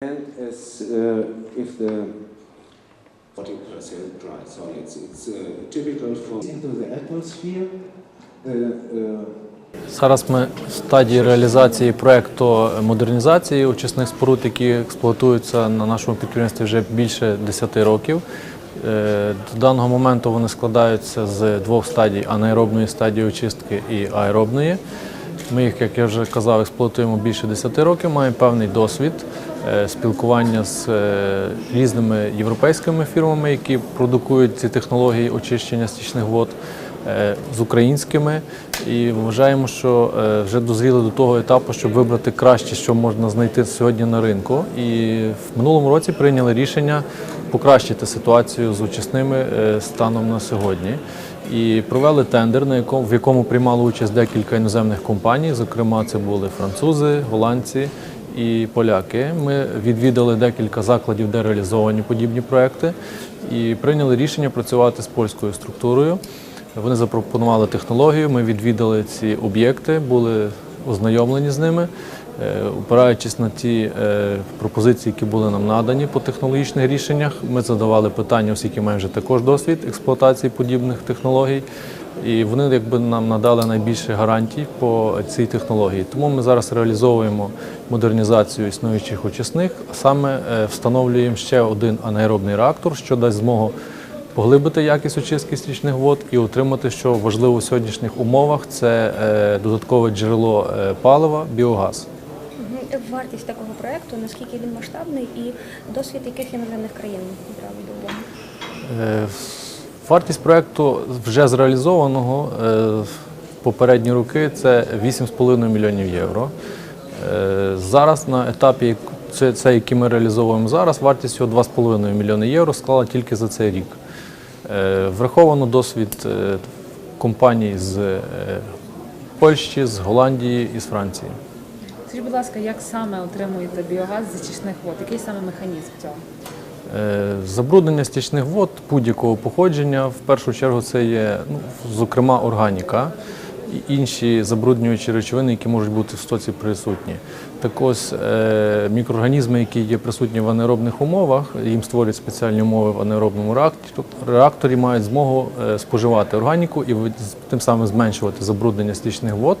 And as uh, if the 40% dry, so it's, it's uh, typical for into the atmosphere, uh, uh, Зараз ми в стадії реалізації проекту модернізації очисних споруд, які експлуатуються на нашому підприємстві вже більше 10 років. Е, До даного моменту вони складаються з двох стадій анаеробної стадії очистки і аеробної. Ми їх, як я вже казав, експлуатуємо більше 10 років, маємо певний досвід е, спілкування з е, різними європейськими фірмами, які продукують ці технології очищення стічних вод е, з українськими. І вважаємо, що вже дозріли до того етапу, щоб вибрати краще, що можна знайти сьогодні на ринку. І в минулому році прийняли рішення покращити ситуацію з очисними е, станом на сьогодні. І провели тендер, в якому приймало участь декілька іноземних компаній. Зокрема, це були французи, голландці і поляки. Ми відвідали декілька закладів, де реалізовані подібні проекти, і прийняли рішення працювати з польською структурою. Вони запропонували технологію. Ми відвідали ці об'єкти, були ознайомлені з ними. Е, Опираючись на ті е, пропозиції, які були нам надані по технологічних рішеннях, ми задавали питання, оскільки маємо вже також досвід експлуатації подібних технологій. І вони якби нам надали найбільше гарантій по цій технології. Тому ми зараз реалізовуємо модернізацію існуючих очисних, а саме е, встановлюємо ще один анаеробний реактор, що дасть змогу поглибити якість очистки стічних вод і отримати, що важливо у сьогоднішніх умовах, це додаткове джерело палива, біогаз. Вартість такого проекту, наскільки він масштабний і досвід яких іноземних країн брали до? Е, Вартість проекту вже зреалізованого е, в попередні роки це 8,5 мільйонів євро. Е, Зараз на етапі, це, це який ми реалізовуємо зараз, вартість його 2,5 мільйони євро склала тільки за цей рік. Враховано досвід компаній з Польщі, з Голландії і з Франції. Скажіть, будь ласка, як саме отримуєте біогаз з очисних вод? Який саме механізм цього? Е, Забруднення стічних вод будь-якого походження, в першу чергу, це є, ну, зокрема, органіка і інші забруднюючі речовини, які можуть бути в стоці присутні. Так ось е, мікроорганізми, які є присутні в анаеробних умовах, їм створюють спеціальні умови в анаеробному реакторі, реакторі мають змогу е, споживати органіку і тим самим зменшувати забруднення стічних вод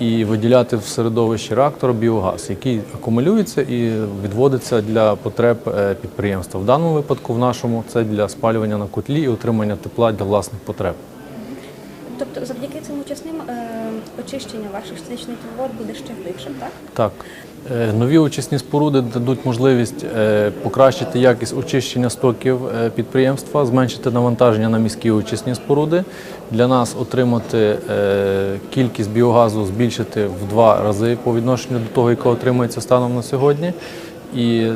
і виділяти в середовище реактора біогаз, який акумулюється і відводиться для потреб е, підприємства. В даному випадку, в нашому, це для спалювання на котлі і отримання тепла для власних потреб. Тобто, учасним е, очищення ваших стічних вод буде ще глибшим, так? Так. Е, Нові очисні споруди дадуть можливість е, покращити якість очищення стоків підприємства, зменшити навантаження на міські очисні споруди. Для нас отримати кількість біогазу збільшити в два рази по відношенню до того, яка отримується станом на сьогодні. І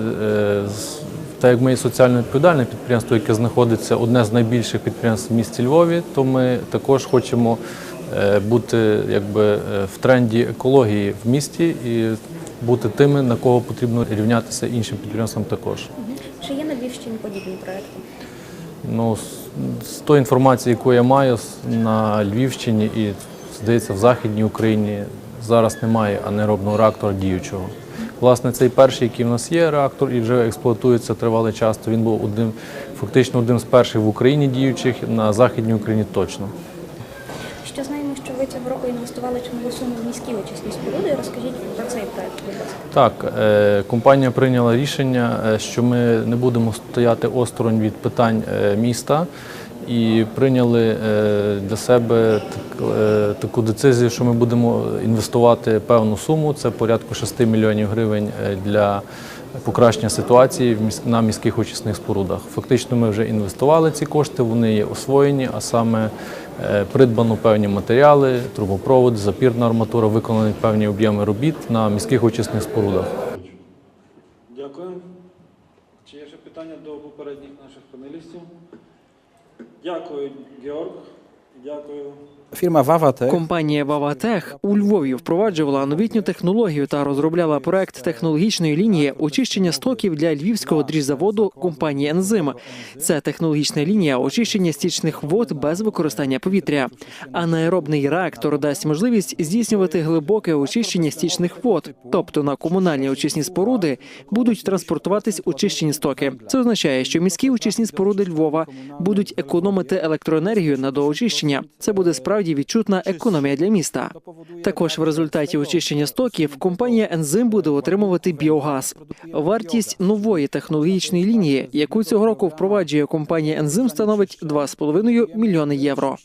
так як ми є соціально відповідальне підприємство, яке знаходиться одне з найбільших підприємств в місті Львові, то ми також хочемо бути якби е, в тренді екології в місті і бути тими, на кого потрібно рівнятися іншим підприємствам також. Чи є на Львівщині подібні проекти? Ну, з, з тої інформації, яку я маю на Львівщині і, здається, в Західній Україні зараз немає анаеробного реактора діючого. Власне, цей перший, який в нас є реактор і вже експлуатується тривалий час, то він був одним, фактично одним з перших в Україні діючих, на Західній Україні точно. Ще знаємо, що ви цього року інвестували чималу суму в міські очисні споруди. Розкажіть про цей проект. Так, е, компанія прийняла рішення, е, що ми не будемо стояти осторонь від питань е, міста і прийняли для себе таку децизію, що ми будемо інвестувати певну суму, це порядку 6 мільйонів гривень для покращення ситуації на міських очисних спорудах. Фактично ми вже інвестували ці кошти, вони є освоєні, а саме придбано певні матеріали, трубопровод, запірна арматура, виконані певні об'єми робіт на міських очисних спорудах. Дякую. Чи є ще питання до попередніх наших панелістів? Дякую, Георг. Дякую, Firma Wavatech Компанія Ваватех у Львові впроваджувала новітню технологію та розробляла проект технологічної лінії очищення стоків для львівського дріжзаводу компанії Ензим. Це технологічна лінія очищення стічних вод без використання повітря. Анаеробний реактор дасть можливість здійснювати глибоке очищення стічних вод, тобто на комунальні очисні споруди будуть транспортуватись очищені стоки. Це означає, що міські очисні споруди Львова будуть економити електроенергію на доочищення. Це буде справді відчутна економія для міста. Також в результаті очищення стоків компанія Ензим буде отримувати біогаз. Вартість нової технологічної лінії, яку цього року впроваджує компанія Ензим, становить 2,5 мільйони євро.